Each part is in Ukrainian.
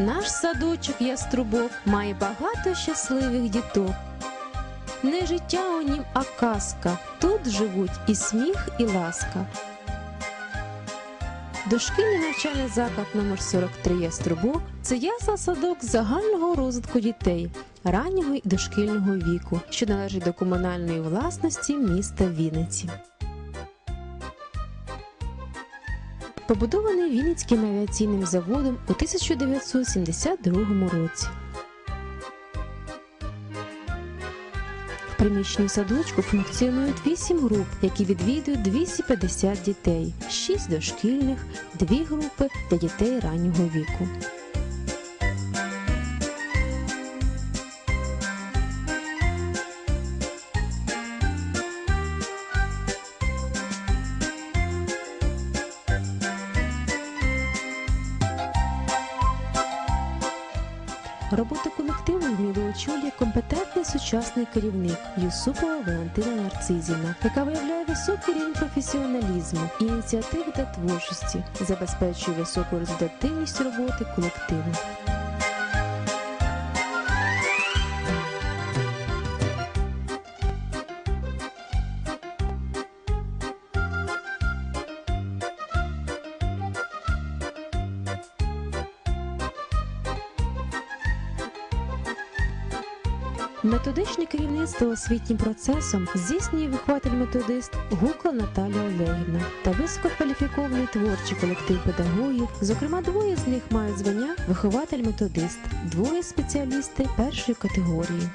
Наш садочок яструбок має багато щасливих діток. Не життя у нім, а казка. Тут живуть і сміх, і ласка. Дошкільний навчальний заклад номер 43 Яструбок це ясла садок загального розвитку дітей раннього і дошкільного віку, що належить до комунальної власності міста Вінниці. Побудований Вінницьким авіаційним заводом у 1972 році. В приміщенні садочку функціонують 8 груп, які відвідують 250 дітей, 6 дошкільних, 2 групи для дітей раннього віку. Роботу колективу вміло очолює компетентний сучасний керівник Юсупова Валентина Нарцизівна, яка виявляє високий рівень професіоналізму, ініціативи та творчості, забезпечує високу результативність роботи колективу. Методичне керівництво освітнім процесом здійснює вихователь-методист Гукла Наталія Олегівна та висококваліфікований творчий колектив педагогів. Зокрема, двоє з них мають звання вихователь-методист, двоє спеціалісти першої категорії.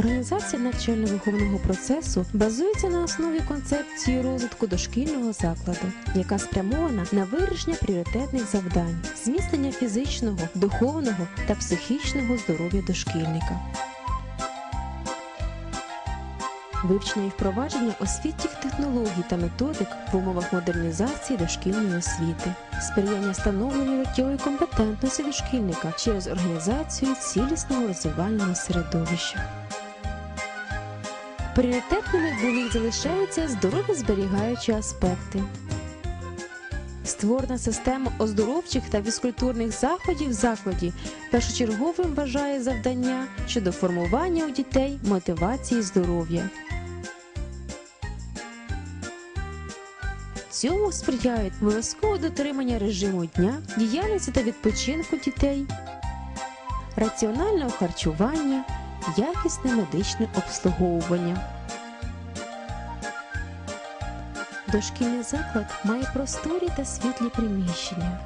Організація навчально-виховного процесу базується на основі концепції розвитку дошкільного закладу, яка спрямована на вирішення пріоритетних завдань, зміцнення фізичного, духовного та психічного здоров'я дошкільника. Вивчення і впровадження освітніх технологій та методик в умовах модернізації дошкільної освіти, сприяння становленню життєвої компетентності дошкільника через організацію цілісного розвивального середовища. Пріоритетними були і залишаються здоров'язберігаючі аспекти. Створена система оздоровчих та фізкультурних заходів в закладі першочерговим вважає завдання щодо формування у дітей мотивації здоров'я. Цьому сприяють обов'язкове дотримання режиму дня, діяльності та відпочинку дітей, раціонального харчування, якісне медичне обслуговування. Дошкільний заклад має просторі та світлі приміщення.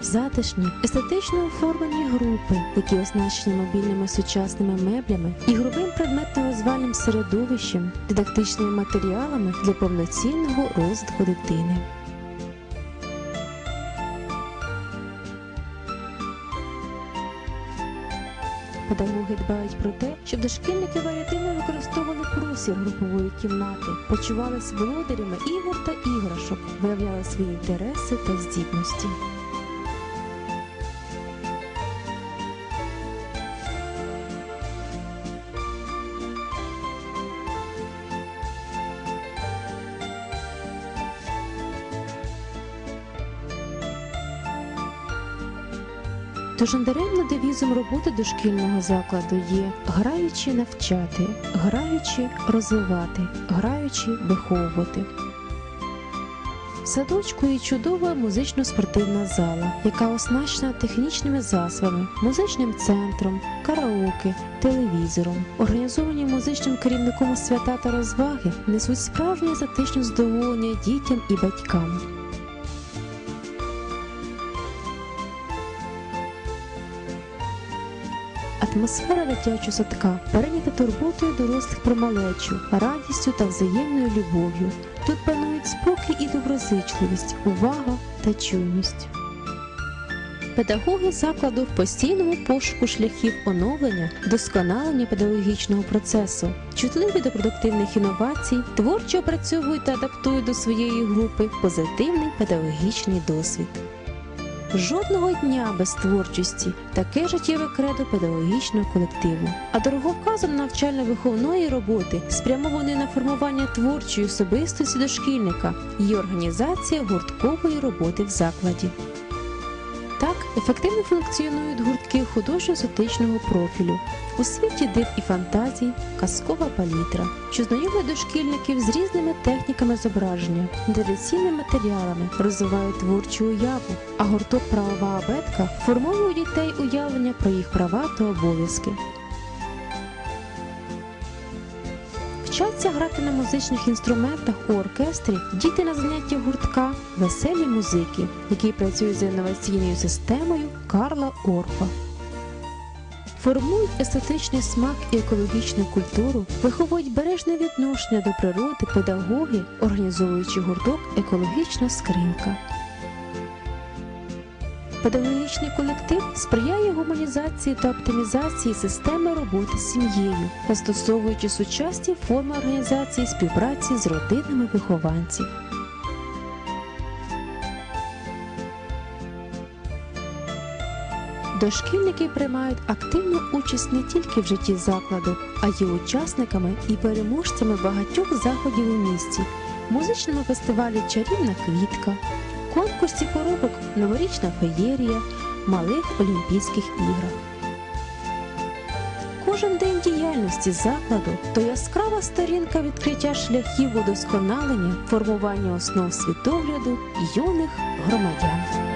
Затишні, естетично оформлені групи, які оснащені мобільними сучасними меблями, ігровим предметно-розвальним середовищем, дидактичними матеріалами для повноцінного розвитку дитини. Педагоги дбають про те, щоб дошкільники варіативно використовували простір групової кімнати, почувалися володарями ігор та іграшок, виявляли свої інтереси та здібності. Тож даремно девізом роботи дошкільного закладу є граючи навчати, граючи розвивати, граючи виховувати. В садочку є чудова музично-спортивна зала, яка оснащена технічними засобами, музичним центром, караоке, телевізором. Організовані музичним керівником свята та розваги несуть справжнє затишне задоволення дітям і батькам. Атмосфера дитячого садка перейнята турботою дорослих про малечу, радістю та взаємною любов'ю. Тут панують спокій і доброзичливість, увага та чуйність. Педагоги закладу в постійному пошуку шляхів оновлення, вдосконалення педагогічного процесу, чутливі до продуктивних інновацій, творчо опрацьовують та адаптують до своєї групи позитивний педагогічний досвід. Жодного дня без творчості, таке життєве кредо педагогічного колективу. А дороговказом навчально-виховної роботи спрямованої на формування творчої особистості дошкільника є організація гурткової роботи в закладі. Так ефективно функціонують гуртки художньо-естетичного профілю. У світі див і фантазій казкова палітра, що знайомить дошкільників з різними техніками зображення, традиційними матеріалами, розвивають творчу уяву, а гурток правова абетка формує у дітей уявлення про їх права та обов'язки. Вчаться грати на музичних інструментах у оркестрі діти на заняття гуртка Веселі музики, який працює за інноваційною системою Карла Орфа. Формують естетичний смак і екологічну культуру, виховують бережне відношення до природи педагоги, організовуючи гурток Екологічна скринька. Педагогічний колектив сприяє гуманізації та оптимізації системи роботи з сім'єю, застосовуючи сучасні форми організації співпраці з родинами вихованців. Дошкільники приймають активну участь не тільки в житті закладу, а й учасниками і переможцями багатьох заходів у місті, музичному фестивалі Чарівна квітка, конкурсі коробок Новорічна феєрія, малих Олімпійських іграх. Кожен день діяльності закладу то яскрава сторінка відкриття шляхів удосконалення, формування основ світогляду юних громадян.